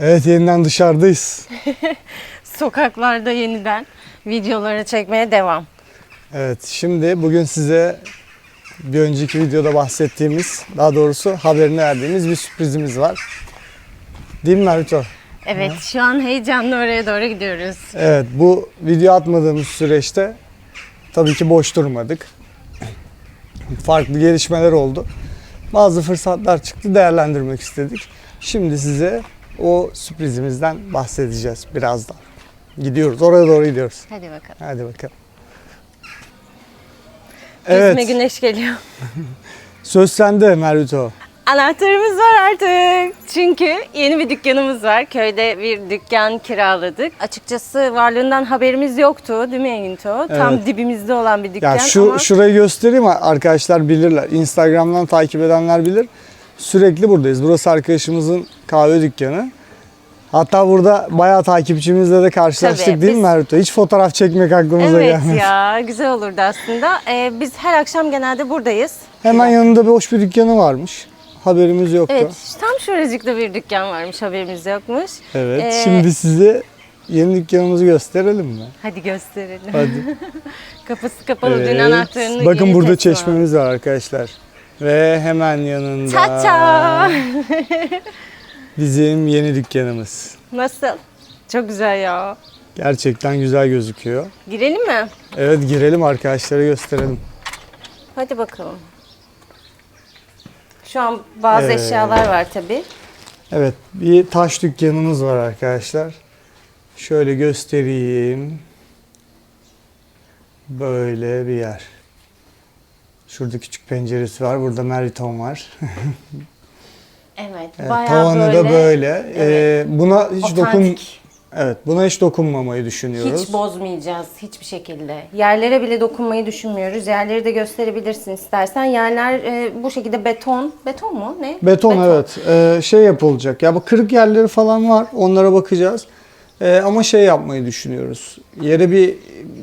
Evet yeniden dışarıdayız. Sokaklarda yeniden videoları çekmeye devam. Evet şimdi bugün size bir önceki videoda bahsettiğimiz daha doğrusu haberini verdiğimiz bir sürprizimiz var. Değil mi Naruto? Evet şu an heyecanla oraya doğru gidiyoruz. Evet bu video atmadığımız süreçte tabii ki boş durmadık. Farklı gelişmeler oldu. Bazı fırsatlar çıktı değerlendirmek istedik. Şimdi size o sürprizimizden bahsedeceğiz birazdan. Gidiyoruz oraya doğru gidiyoruz. Hadi bakalım. Hadi bakalım. Yüzme güneş geliyor. Söz sende Naruto. Anahtarımız var artık. Çünkü yeni bir dükkanımız var. Köyde bir dükkan kiraladık. Açıkçası varlığından haberimiz yoktu değil mi Enginto? Tam Evet. dibimizde olan bir dükkan Ya şu ama şurayı göstereyim arkadaşlar bilirler. Instagram'dan takip edenler bilir. Sürekli buradayız. Burası arkadaşımızın kahve dükkanı. Hatta burada bayağı takipçimizle de karşılaştık Tabii, değil mi biz- Naruto? Hiç fotoğraf çekmek aklımıza Evet gelmez. ya güzel olurdu aslında. Ee, biz her akşam genelde buradayız. Hemen yanında boş bir dükkanı varmış. Haberimiz yoktu. Evet tam şuracıkta bir dükkan varmış haberimiz yokmuş. Evet, Ee, Şimdi size yeni dükkanımızı gösterelim mi? Hadi gösterelim. Hadi. Kapısı kapalı dün Evet. anahtarını Bakın burada çeşmemiz var arkadaşlar. Ve hemen yanında ça. bizim yeni dükkanımız. Nasıl? Çok güzel ya. Gerçekten güzel gözüküyor. Girelim mi? Evet girelim arkadaşlara gösterelim. Hadi bakalım. Şu an bazı Evet. eşyalar var tabi. Evet bir taş dükkanımız var arkadaşlar. Şöyle göstereyim. Böyle bir yer. Şurada küçük penceresi var. Burada Meriton var. Evet, Evet, bayağı tavanı böyle, da böyle. Ee, buna hiç dokun. Evet, buna hiç dokunmamayı düşünüyoruz. Hiç bozmayacağız hiçbir şekilde. Yerlere bile dokunmayı düşünmüyoruz. Yerleri de gösterebilirsin istersen. Yerler e, bu şekilde beton. Beton mu? Ne? Beton, evet. Ee, şey yapılacak. Ya bu kırık yerleri falan var. Onlara bakacağız. Ee, ama şey yapmayı düşünüyoruz. Yere bir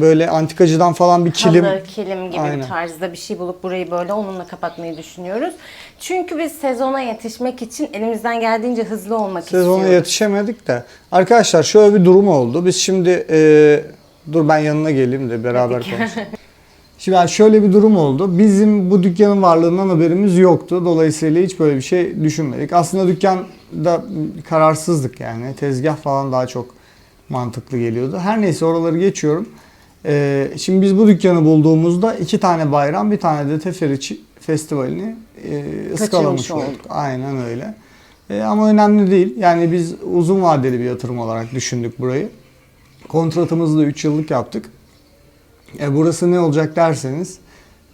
böyle antikacıdan falan bir kilim. Halı, kilim gibi Aynen. bir tarzda bir şey bulup burayı böyle onunla kapatmayı düşünüyoruz. Çünkü biz sezona yetişmek için elimizden geldiğince hızlı olmak Sezona istiyoruz. yetişemedik de. Arkadaşlar şöyle bir durum oldu. Biz şimdi e, dur ben yanına geleyim de beraber konuşalım. Şimdi yani şöyle bir durum oldu. Bizim bu dükkanın varlığından haberimiz yoktu. Dolayısıyla hiç böyle bir şey düşünmedik. Aslında dükkanda kararsızdık yani. Tezgah falan daha çok mantıklı geliyordu. Her neyse oraları geçiyorum. Ee, şimdi biz bu dükkanı bulduğumuzda iki tane bayram, bir tane de Teferiçi Festivali'ni e, ıskalamış olduk. olduk. Aynen öyle. E, ama önemli değil. Yani biz uzun vadeli bir yatırım olarak düşündük burayı. Kontratımızı da 3 yıllık yaptık. E, burası ne olacak derseniz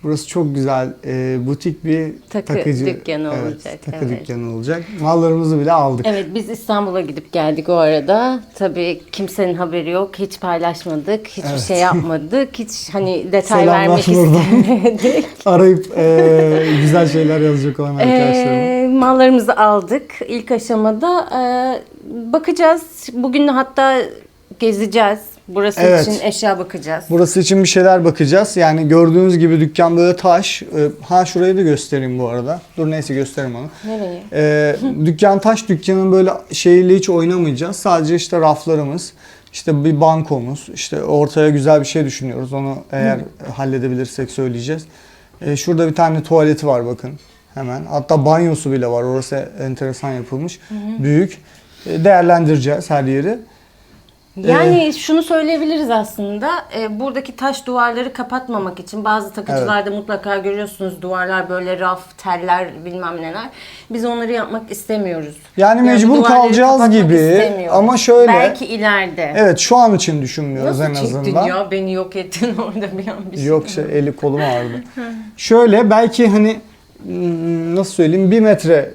burası çok güzel e, butik bir Takı takıcı dükkanı evet, olacak, Takı evet. dükkanı olacak. Mallarımızı bile aldık. Evet biz İstanbul'a gidip geldik o arada. Tabii kimsenin haberi yok. Hiç paylaşmadık. Hiçbir Evet. şey yapmadık. Hiç hani detay Selamlar vermek buradan. istemedik. Arayıp e, güzel şeyler yazacak olan arkadaşlarıma. Ee, mallarımızı aldık. İlk aşamada e, bakacağız. Bugün hatta gezeceğiz. Burası Evet. için eşya bakacağız. Burası için bir şeyler bakacağız. Yani gördüğünüz gibi dükkan böyle taş. E, Ha şurayı da göstereyim bu arada. Dur neyse göstereyim onu. Nereye? Ee, dükkan taş dükkanın böyle şeyiyle hiç oynamayacağız. Sadece işte raflarımız, işte bir bankomuz, işte ortaya güzel bir şey düşünüyoruz. Onu eğer halledebilirsek söyleyeceğiz. Ee, şurada bir tane tuvaleti var bakın hemen. Hatta banyosu bile var. Orası enteresan yapılmış. Büyük. Ee, değerlendireceğiz her yeri. Yani şunu söyleyebiliriz aslında. e, buradaki taş duvarları kapatmamak için bazı takıcılarda mutlaka görüyorsunuz duvarlar böyle raf, teller bilmem neler. Biz onları yapmak istemiyoruz. Yani bu mecbur kalacağız gibi ama şöyle- Belki ileride. Evet şu an için düşünmüyoruz Nasıl en azından. ya? Beni yok ettin orada bir an bir şey. Yok şey eli kolum ağrıdı. Şöyle belki hani hmm, nasıl söyleyeyim bir metre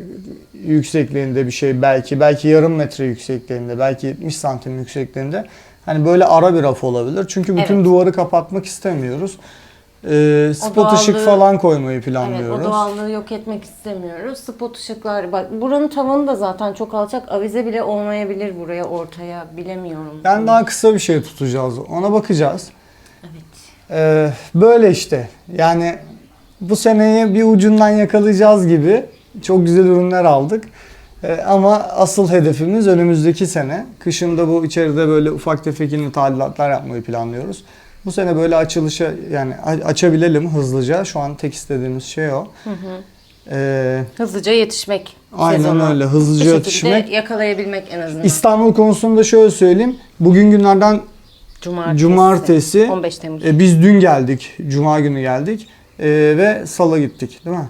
yüksekliğinde bir şey belki belki yarım metre yüksekliğinde belki 70 santim yüksekliğinde hani böyle ara bir raf olabilir. Çünkü bütün Evet. duvarı kapatmak istemiyoruz. Ee, spot ışık doğallığı- falan koymayı Evet planlıyoruz. o doğallığı yok etmek istemiyoruz. Spot ışıklar bak buranın tavanı da zaten çok alçak. Avize bile olmayabilir buraya ortaya bilemiyorum. Yani daha kısa bir şey tutacağız. Ona bakacağız. Evet. Ee, böyle işte. Yani bu seneyi bir ucundan yakalayacağız gibi çok güzel ürünler aldık. E, ama asıl hedefimiz önümüzdeki sene. Kışında bu içeride böyle ufak tefek yine tadilatlar yapmayı planlıyoruz. Bu sene böyle açılışa yani açabilelim hızlıca. Şu an tek istediğimiz şey o. E, Hızlıca yetişmek. Aynen sezona. öyle, hızlıca yetişmek. yakalayabilmek en azından. İstanbul konusunda şöyle söyleyeyim. Bugün günlerden Cumartesi. Cumartesi. 15 Temmuz. e, biz dün geldik. Cuma günü geldik. E, ve salı gittik değil mi?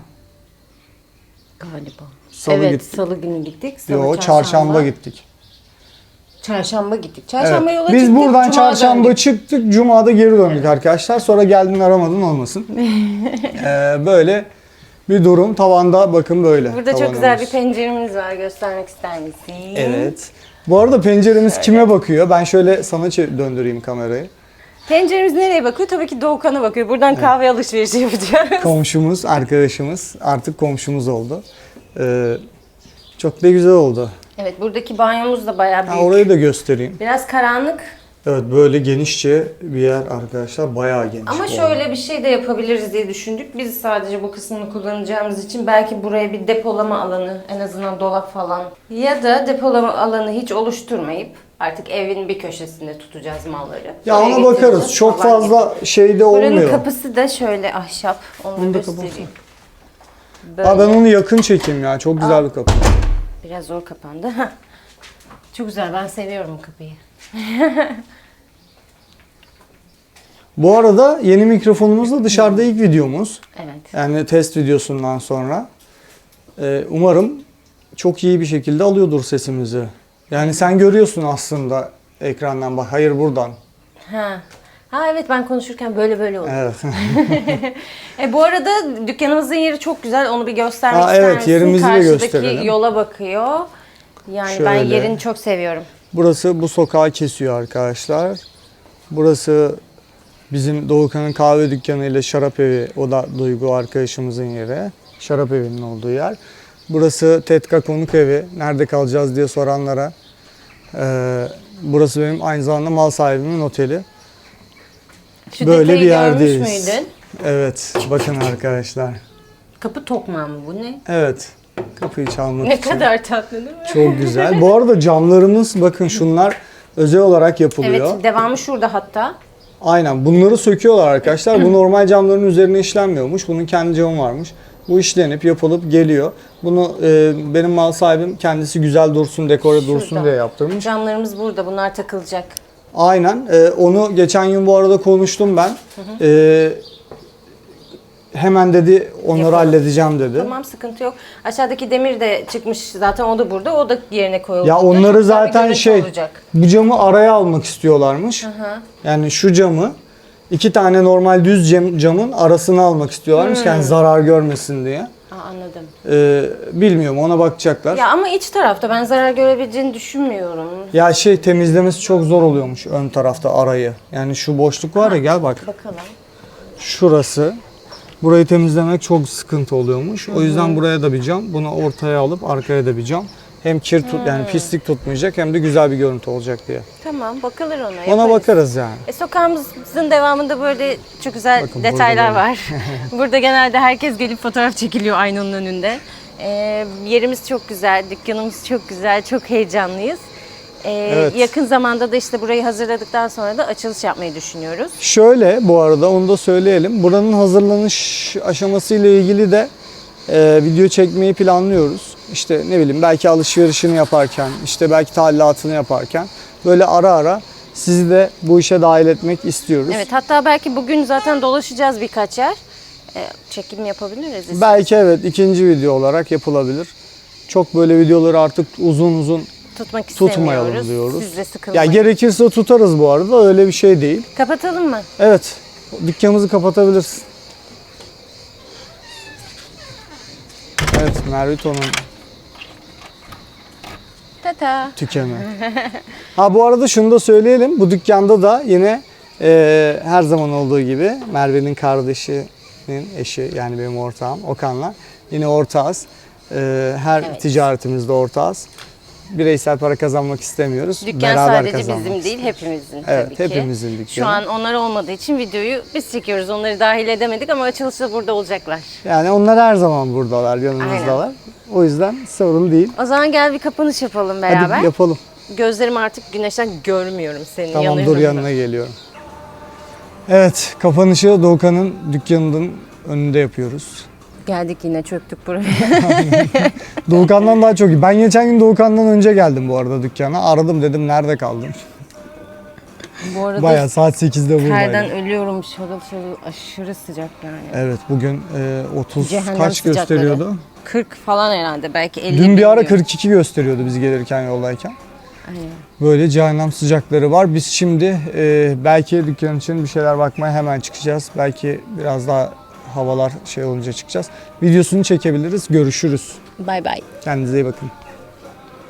Galiba. Salı evet, gittik. salı günü gittik. Salı, Yo, çarşamba gittik. Çarşamba gittik. Çarşamba Evet. yola Biz çıktık. buradan Cuma çarşamba döndük. çıktık. Cuma'da geri döndük arkadaşlar. Sonra geldin aramadın olmasın. Ee, böyle bir durum. Tavanda bakın böyle. Burada çok tavanımız. güzel bir penceremiz var. Göstermek ister misin? Evet. Bu arada penceremiz kime bakıyor? Ben şöyle sana döndüreyim kamerayı. Penceremiz nereye bakıyor? Tabii ki Doğukan'a bakıyor. Buradan kahve alışverişi yapacağız. Komşumuz, arkadaşımız artık komşumuz oldu. Ee, çok da güzel oldu. evet buradaki banyomuz da bayağı Ha, büyük. orayı da göstereyim. Biraz karanlık Evet böyle genişçe bir yer arkadaşlar. Bayağı geniş. ama bu şöyle bir şey de yapabiliriz diye düşündük. Biz sadece bu kısmını kullanacağımız için belki buraya bir depolama alanı en azından dolap falan ya da depolama alanı hiç oluşturmayıp artık evin bir köşesinde tutacağız malları. Ya Buraya ona bakarız. getireceğiz Çok falan gibi. fazla şeyde Buranın olmuyor. kapısı da şöyle ahşap. Onu, Onu da göstereyim. Böyle. Aa, ben onu yakın çekeyim ya. Çok güzel bir kapı. Biraz zor kapandı. Hah. Çok güzel. Ben seviyorum bu kapıyı. Bu arada yeni mikrofonumuz da dışarıda ilk videomuz. Evet. Yani test videosundan sonra. Ee, umarım çok iyi bir şekilde alıyordur sesimizi. Yani sen görüyorsun aslında ekrandan bak. Hayır buradan. Ha. Ha evet ben konuşurken böyle böyle oluyor. Evet. E, bu arada dükkanımızın yeri çok güzel. Onu bir göstermek Ha, ister evet, misin? yerimizi de Karşıdaki gösterelim. yola bakıyor. Yani ben Şöyle. yerini çok seviyorum. Burası bu sokağı kesiyor arkadaşlar. Burası bizim Doğukan'ın kahve dükkanı ile şarap evi. O da Duygu arkadaşımızın yeri. Şarap evinin olduğu yer. Burası Tetka Konuk Evi. Nerede kalacağız diye soranlara. Ee, burası benim aynı zamanda mal sahibimin oteli. Şu Böyle bir görmüş yerdeyiz. müydün? Evet, bakın arkadaşlar. Kapı tokmağı mı bu ne? Evet, kapıyı çalmak Ne için. kadar tatlı değil mi? Çok güzel. Bu arada camlarımız bakın şunlar özel olarak yapılıyor. Evet devamı şurada hatta. Aynen bunları söküyorlar arkadaşlar. Bu normal camların üzerine işlenmiyormuş. Bunun kendi camı varmış. Bu işlenip yapılıp geliyor. Bunu e, benim mal sahibim kendisi güzel dursun, dekore dursun Şurada. diye yaptırmış. Camlarımız burada. Bunlar takılacak. Aynen. E, onu geçen gün bu arada konuştum ben. E, hemen dedi onları Yapalım. halledeceğim dedi. Tamam sıkıntı yok. Aşağıdaki demir de çıkmış zaten o da burada. O da yerine koyuldu. Ya onları zaten şey olacak. bu camı araya almak istiyorlarmış. Yani şu camı iki tane normal düz cam, camın arasına almak istiyorlarmış. Yani zarar görmesin diye. Aa, anladım. Ee, bilmiyorum ona bakacaklar. Ya. Ya ama iç tarafta ben zarar görebileceğini düşünmüyorum. şey temizlemesi çok zor oluyormuş ön tarafta arayı. Yani şu boşluk var ya gel bak. Bakalım. Şurası. Burayı temizlemek çok sıkıntı oluyormuş. O yüzden buraya da bir cam. Bunu ortaya alıp arkaya da bir cam. Hem kir tut yani pislik tutmayacak hem de güzel bir görüntü olacak diye. Tamam bakılır ona. Ona yaparız. bakarız yani. E, sokağımızın devamında böyle çok güzel Bakın detaylar burada var. burada genelde herkes gelip fotoğraf çekiliyor aynanın önünde. E, yerimiz çok güzel, dükkanımız çok güzel, çok heyecanlıyız. E, Evet. Yakın zamanda da işte burayı hazırladıktan sonra da açılış yapmayı düşünüyoruz. Şöyle bu arada onu da söyleyelim. Buranın hazırlanış aşaması ile ilgili de e, video çekmeyi planlıyoruz. İşte ne bileyim belki alışverişini yaparken, işte belki tadilatını yaparken böyle ara ara sizi de bu işe dahil etmek istiyoruz. Evet hatta belki bugün zaten dolaşacağız birkaç yer. E, çekim yapabiliriz. Belki evet ikinci video olarak yapılabilir. Çok böyle videoları artık uzun uzun tutmak tutmayalım diyoruz. Siz de ya sıkılmayın. gerekirse tutarız bu arada öyle bir şey değil. Kapatalım mı? Evet dükkanımızı kapatabilirsin. Evet Mervito'nun Tata. tükemi. ha bu arada şunu da söyleyelim. Bu dükkanda da yine e, her zaman olduğu gibi Merve'nin kardeşinin eşi yani benim ortağım Okan'la yine ortağız. E, her Evet. ticaretimizde ortağız. Bireysel para kazanmak istemiyoruz. Dükkan Beraber sadece kazanmak bizim değil, hepimizin Evet, tabii ki. hepimizin dükkanı. Şu an onlar olmadığı için videoyu biz çekiyoruz. Onları dahil edemedik ama açılışta burada olacaklar. Yani onlar her zaman buradalar, yanımızdalar. O yüzden sorun değil. O zaman gel bir kapanış yapalım beraber. Hadi yapalım. Gözlerim artık güneşten görmüyorum senin Tamam yanında. dur yanına geliyorum. Evet, kapanışı Doğukan'ın dükkanının önünde yapıyoruz. Geldik yine çöktük buraya. Doğukan'dan daha çok iyi. Ben geçen gün Doğukan'dan önce geldim bu arada dükkana. Aradım dedim nerede kaldın? Bu arada Bayağı saat 8'de buradaydım. terden ölüyorum şarıl şarıl aşırı sıcak yani. Evet bugün e, 30 Cehennem kaç sıcakları. gösteriyordu? 40 falan herhalde belki 50 Dün bir ara bilmiyorum. 42 gösteriyordu biz gelirken yoldayken. Aynen. Böyle cehennem sıcakları var. Biz şimdi e, belki dükkan için bir şeyler bakmaya hemen çıkacağız. Belki biraz daha havalar şey olunca çıkacağız. Videosunu çekebiliriz. Görüşürüz. Bay bay. Kendinize iyi bakın.